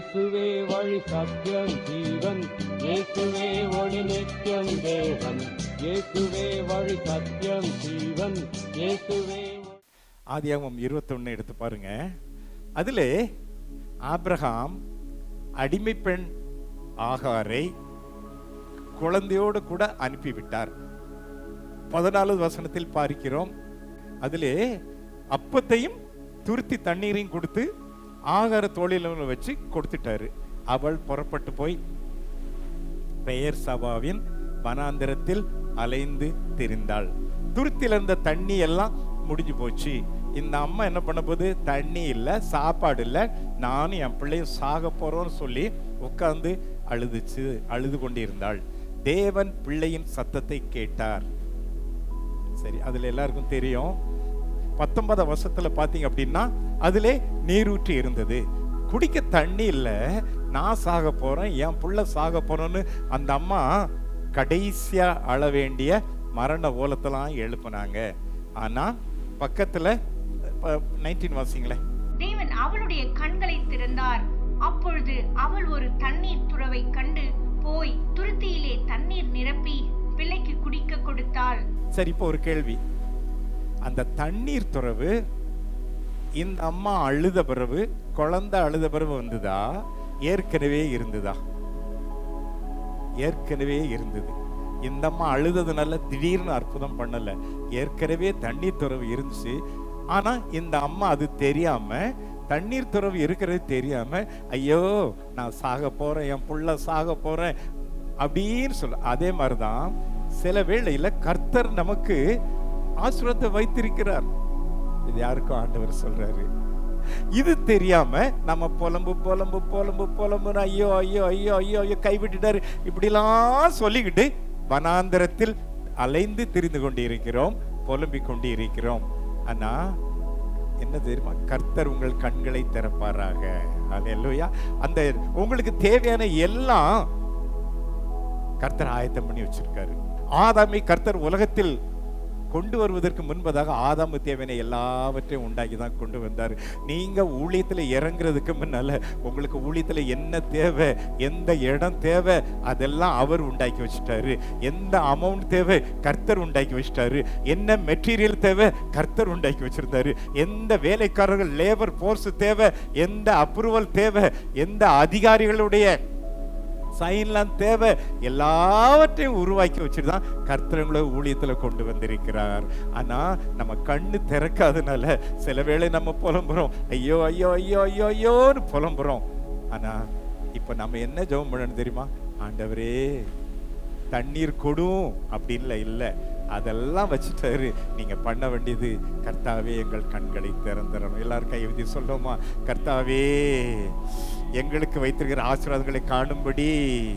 இயேசுவே வழி சத்தியம் ஜீவன். இயேசுவே ஒளி நித்தியம் தேவன். இயேசுவே வழி சத்தியம் ஜீவன். இயேசுவே ஆதியாகமம் இருபத்தொன்னு எடுத்து பாருங்க. அதிலே ஆப்ரஹாம் அடிமை பெண் ஆகாரை குழந்தையோடு கூட அனுப்பிவிட்டார். பதினாலாவது வசனத்தில் பார்க்கிறோம். அதிலே அப்பத்தையும் துருத்தி தண்ணீரையும் கொடுத்து ஆகார தோழில வச்சு கொடுத்துட்டாரு. அவள் புறப்பட்டு போய் பெயர் சபாவின் வனாந்திரத்தில் அலைந்து திரிந்தாள். துருத்தில இருந்த தண்ணி எல்லாம் முடிஞ்சு போச்சு. இந்த அம்மா என்ன பண்ண போகுது தண்ணி இல்லை சாப்பாடு இல்லை. நானும் என் பிள்ளையும் சாக போறோம்னு சொல்லி உட்கார்ந்து அழுதுச்சு அழுது கொண்டிருந்தாள். தேவன் பிள்ளையின் சத்தத்தை கேட்டார். சரி அதுல எல்லாருக்கும் தெரியும். பத்தொன்பதாம் வருஷத்துல பாத்தீங்க அப்படின்னா அதிலே நீரூற்றி இருந்தது. குடிக்க தண்ணி இல்ல நான் சாக போறேன் என் புள்ள சாக போறேன்னு அந்த அம்மா கடைசியா அழ வேண்டிய மரண ஓலத்தெல்லாம் எழுப்புனாங்க. ஆனா பக்கத்துல நைன்டீன் வாசிங்களேன் தேவன் அவளுடைய கண்களை திறந்தார். அப்பொழுது அவள் ஒரு தண்ணீர் துறவை கண்டு போய் துருத்தியிலே தண்ணீர் நிரப்பி பிள்ளைக்கு குடிக்க கொடுத்தாள். சரி இப்போ ஒரு கேள்வி. அந்த தண்ணீர் துறவு இந்த அம்மா அழுத பிறகு குழந்தை அழுத பிறகு வந்ததா? ஏற்கனவே இருந்ததா? ஏற்கனவே இருந்தது. இந்த அம்மா அழுததுனால திடீர்னு அற்புதம் பண்ணல. ஏற்கனவே தண்ணீர் துறவு இருந்துச்சு. ஆனா இந்த அம்மா அது தெரியாம தண்ணீர் துறவு இருக்கிறது தெரியாம ஐயோ நான் சாக போறேன் என் புள்ள சாக போறேன் அப்படின்னு சொல்ல அதே மாதிரிதான் சில வேளையில கர்த்தர் நமக்கு ஆசுரத்தை வைத்திருக்கிறார். இது யாருக்கும் ஆண்டவர் சொல்றாரு. இது தெரியாம நம்ம புலம்பு புலம்பு புலம்பு புலம்புன்னு ஐயோ ஐயோ ஐயோ ஐயோ ஐயோ கைவிட்டுட்டாரு. இப்படிலாம் சொல்லிக்கிட்டு வனாந்திரத்தில் அலைந்து திரிந்து கொண்டிருக்கிறோம் புலம்பிக் கொண்டிருக்கிறோம். ஆனா என்ன தெரியுமா? கர்த்தர் உங்கள் கண்களை திறப்பாராக. அல்லேலூயா அந்த உங்களுக்கு தேவையான எல்லாம் கர்த்தர் ஆயத்தம் பண்ணி வச்சிருக்காரு. ஆதாமை கர்த்தர் உலகத்தில் கொண்டு வருவதற்கு முன்பதாக ஆதாமு தேவையான எல்லாவற்றையும் உண்டாக்கி தான் கொண்டு வந்தார். நீங்கள் ஊழியத்தில் இறங்குறதுக்கு முன்னால உங்களுக்கு ஊழியத்தில் என்ன தேவை எந்த இடம் தேவை அதெல்லாம் அவர் உண்டாக்கி வச்சுட்டாரு. எந்த அமௌண்ட் தேவை கர்த்தர் உண்டாக்கி வச்சுட்டாரு. என்ன மெட்டீரியல் தேவை கர்த்தர் உண்டாக்கி வச்சுருந்தாரு. எந்த வேலைக்காரர்கள் லேபர் ஃபோர்ஸ் தேவை எந்த அப்ரூவல் தேவை எந்த அதிகாரிகளுடைய சைன்லாம் தேவை. எல்லாவற்றையும் உருவாக்கி வச்சுட்டு தான் கர்த்தரங்களை ஊழியத்தில் கொண்டு வந்திருக்கிறார். ஆனால் நம்ம கண்ணு திறக்காதனால சில வேளை நம்ம புலம்புறோம். ஐயோ ஐயோ ஐயோ ஐயோ ஐயோன்னு புலம்புறோம். ஆனால் இப்போ நம்ம என்ன ஜெபம் பண்ணணும் தெரியுமா? ஆண்டவரே தண்ணீர் கொடும் அப்படின்ல இல்லை. அதெல்லாம் வச்சுட்டாரு. நீங்க பண்ண வேண்டியது கர்த்தாவே எங்கள் கண்களை திறந்துடணும். எல்லாரும் கை சொல்லுமா கர்த்தாவே எங்களுக்கு வைத்திருக்கிற ஆசீர்வாதங்களை காணும்படி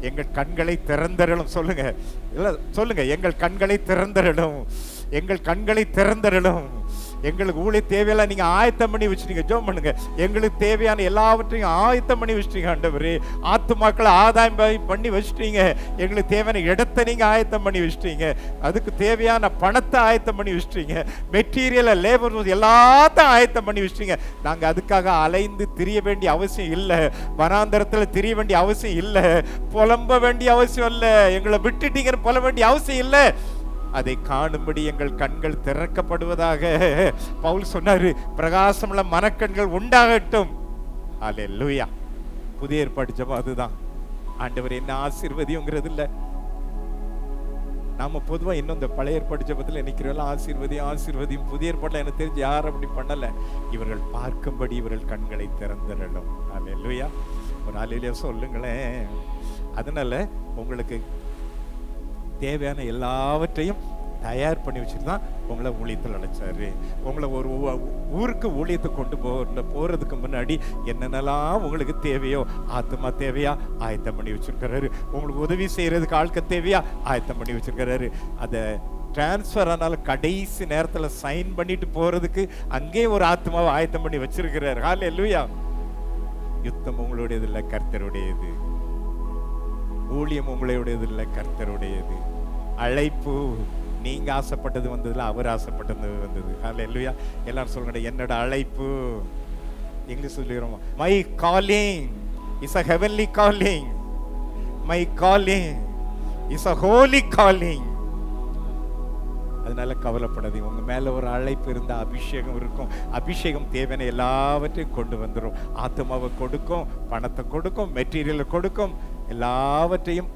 எங்கள் கண்களை திறந்தரலும் சொல்லுங்க. இல்லை சொல்லுங்க. எங்கள் கண்களை திறந்தரலும் எங்கள் கண்களை திறந்தரலும் எங்களுக்கு ஊழிய தேவையெல்லாம் நீங்க ஆயத்தம் பண்ணி வச்சுட்டீங்க. ஜோம் பண்ணுங்க. எங்களுக்கு தேவையான எல்லாவற்றையும் ஆயத்தம் பண்ணி வச்சுட்டீங்க ஆண்டவரே. ஆத்துமாக்களை ஆதாயம் பண்ணி வச்சுட்டீங்க. எங்களுக்கு தேவையான இடத்தை நீங்க ஆயத்தம் பண்ணி வச்சுட்டீங்க. அதுக்கு தேவையான பணத்தை ஆயத்தம் பண்ணி வச்சுட்டீங்க. மெட்டீரியலை லேபர் எல்லாத்தையும் ஆயத்தம் பண்ணி வச்சுட்டீங்க. நாங்க அதுக்காக அலைந்து திரிய வேண்டிய அவசியம் இல்லை. வனாந்தரத்தில் திரிய வேண்டிய அவசியம் இல்லை. புலம்ப வேண்டிய அவசியம் இல்லை. எங்களை விட்டுட்டீங்கன்னு புல வேண்டிய அவசியம் இல்லை. அதை காணும்படி எங்கள் கண்கள் திறக்கப்படுவதாக பவுல் சொன்னாரு. பிரகாசமுள்ள மனக்கண்கள் உண்டாகட்டும். அல்லேலூயா புதிய ஏற்பாடு அதுதான். ஆண்டவர் என்ன ஆசீர்வதிங்கிறது இல்ல நாம பொதுவா இன்னும் இந்த பழைய ஏற்பாடு ஜெபத்துல நிக்கிறவெல்லாம் ஆசீர்வதி ஆசீர்வதியும். புதிய ஏற்பாடுல எனக்கு தெரிஞ்சு யாரும் அப்படி பண்ணல. இவர்கள் பார்க்கும்படி இவர்கள் கண்களை திறந்திரலும் அல்லேலூயா ஒரு அலையிலேயே சொல்லுங்களேன். அதனால உங்களுக்கு தேவையான எல்லாவற்றையும் தயார் பண்ணி வச்சுட்டு தான் உங்களை ஊழியத்தில் அழைச்சாரு. உங்களை ஒரு ஊ- ஊருக்கு ஊழியத்தை கொண்டு போகிற போகிறதுக்கு முன்னாடி என்னென்னலாம் உங்களுக்கு தேவையோ ஆத்மா தேவையா ஆயத்தம் பண்ணி வச்சிருக்கிறாரு. உங்களுக்கு உதவி செய்கிறதுக்கு ஆட்கள் தேவையா ஆயத்தம் பண்ணி வச்சிருக்கிறாரு. அதை டிரான்ஸ்ஃபர் ஆனாலும் கடைசி நேரத்தில் சைன் பண்ணிட்டு போகிறதுக்கு அங்கே ஒரு ஆத்மாவை ஆயத்தம் பண்ணி வச்சிருக்கிறாரு. ஹால் இல்லையா யுத்தம் உங்களுடையது இல்லை கர்த்தருடையது. ஊழியம் உங்களுடையது இல்லை கர்த்தருடையது. அழைப்பு நீங்க ஆசைப்பட்டது வந்ததுல அவர் ஆசைப்பட்டது வந்தது. அதில் இல்லையா எல்லாரும் சொல்லுங்க என்னோட அழைப்பு? இங்கிலீஷ் சொல்லிடுறோம் my calling is a heavenly calling my calling is a holy calling அதனால கவலைப்படாதீங்க. உங்க மேல ஒரு அழைப்பு இருந்த அபிஷேகம் இருக்கும். அபிஷேகம் தேவையான எல்லாவற்றையும் கொண்டு வந்துடும் ஆத்மாவை கொடுக்கும் பணத்தை கொடுக்கும் மெட்டீரியலை கொடுக்கும். எல்லாவற்றையும்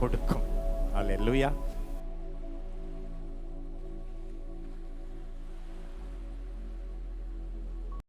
கொடுக்கும் அல்லேலூயா